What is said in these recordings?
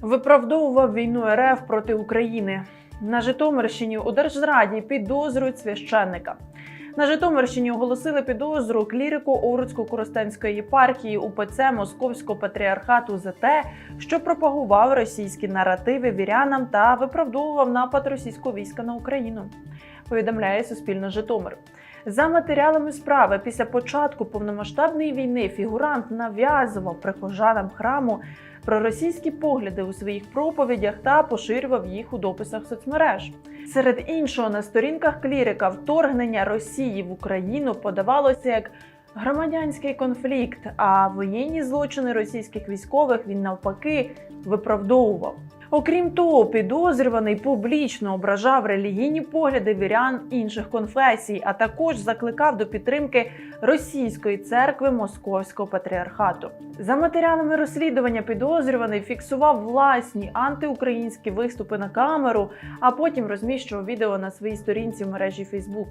Виправдовував війну РФ проти України. На Житомирщині у Держзраді підозрюють священника. На Житомирщині оголосили підозру клірику Овруцько-Коростенської єпархії УПЦ Московського патріархату за те, що пропагував російські наративи вірянам та виправдовував напад російського війська на Україну. Повідомляє Суспільне Житомир. За матеріалами справи, після початку повномасштабної війни фігурант нав'язував прихожанам храму проросійські погляди у своїх проповідях та поширював їх у дописах соцмереж. Серед іншого, на сторінках клірика вторгнення Росії в Україну подавалося як громадянський конфлікт, а воєнні злочини російських військових він навпаки виправдовував. Окрім того, підозрюваний публічно ображав релігійні погляди вірян інших конфесій, а також закликав до підтримки російської церкви Московського патріархату. За матеріалами розслідування підозрюваний фіксував власні антиукраїнські виступи на камеру, а потім розміщував відео на своїй сторінці в мережі Facebook.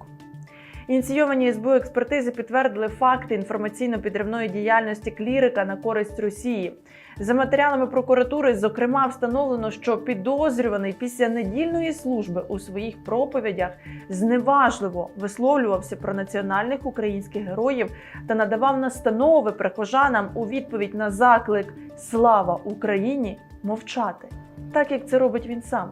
Ініційовані СБУ експертизи підтвердили факти інформаційно-підривної діяльності клірика на користь Росії. За матеріалами прокуратури, зокрема, встановлено, що підозрюваний після недільної служби у своїх проповідях зневажливо висловлювався про національних українських героїв та надавав настанови прихожанам у відповідь на заклик Слава Україні мовчати, так як це робить він сам.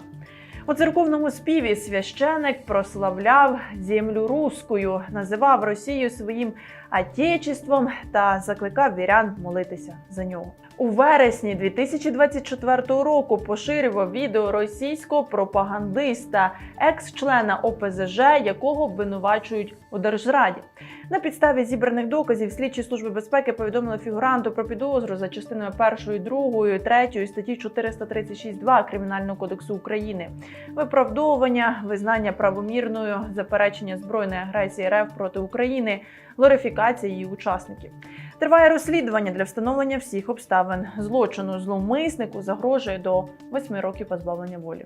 У церковному співі священик прославляв землю рускою, називав Росію своїм отечеством та закликав вірян молитися за нього. У вересні 2024 року поширював відео російського пропагандиста, екс-члена ОПЗЖ, якого обвинувачують у держзраді. На підставі зібраних доказів слідчі служби безпеки повідомили фігуранту про підозру за частиною 1, 2, 3 статті 436.2 Кримінального кодексу України, виправдовування, визнання правомірною, заперечення збройної агресії РФ проти України, глорифікація її учасників. Триває розслідування для встановлення всіх обставин злочину. Зловмиснику загрожує до 8 років позбавлення волі.